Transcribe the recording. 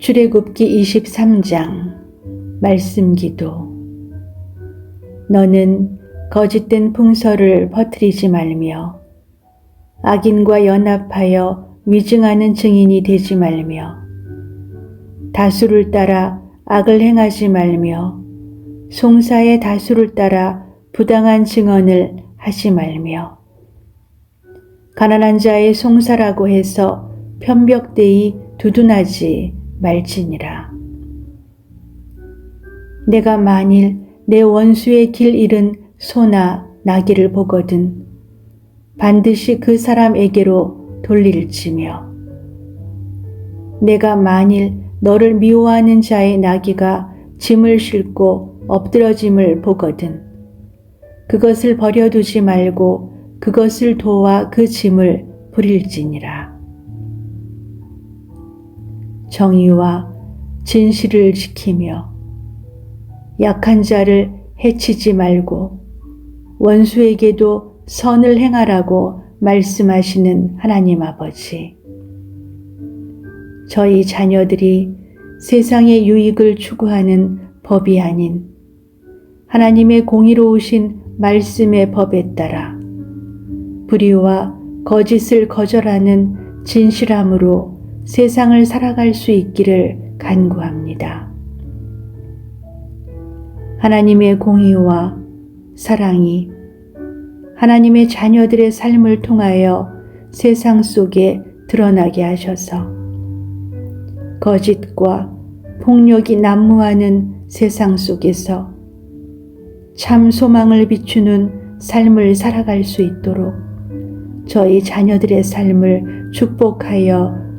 출애굽기 23장 말씀 기도. 너는 거짓된 풍설을 퍼뜨리지 말며 악인과 연합하여 위증하는 증인이 되지 말며 다수를 따라 악을 행하지 말며 송사의 다수를 따라 부당한 증언을 하지 말며 가난한 자의 송사라고 해서 편벽되이 두둔하지 말지니라. 내가 만일 내 원수의 길 잃은 소나 나귀를 보거든 반드시 그 사람에게로 돌릴지며 내가 만일 너를 미워하는 자의 나귀가 짐을 싣고 엎드러짐을 보거든 그것을 버려두지 말고 그것을 도와 그 짐을 부릴지니라. 정의와 진실을 지키며 약한 자를 해치지 말고 원수에게도 선을 행하라고 말씀하시는 하나님 아버지. 저희 자녀들이 세상의 유익을 추구하는 법이 아닌 하나님의 공의로우신 말씀의 법에 따라 불의와 거짓을 거절하는 진실함으로 세상을 살아갈 수 있기를 간구합니다. 하나님의 공의와 사랑이 하나님의 자녀들의 삶을 통하여 세상 속에 드러나게 하셔서 거짓과 폭력이 난무하는 세상 속에서 참 소망을 비추는 삶을 살아갈 수 있도록 저희 자녀들의 삶을 축복하여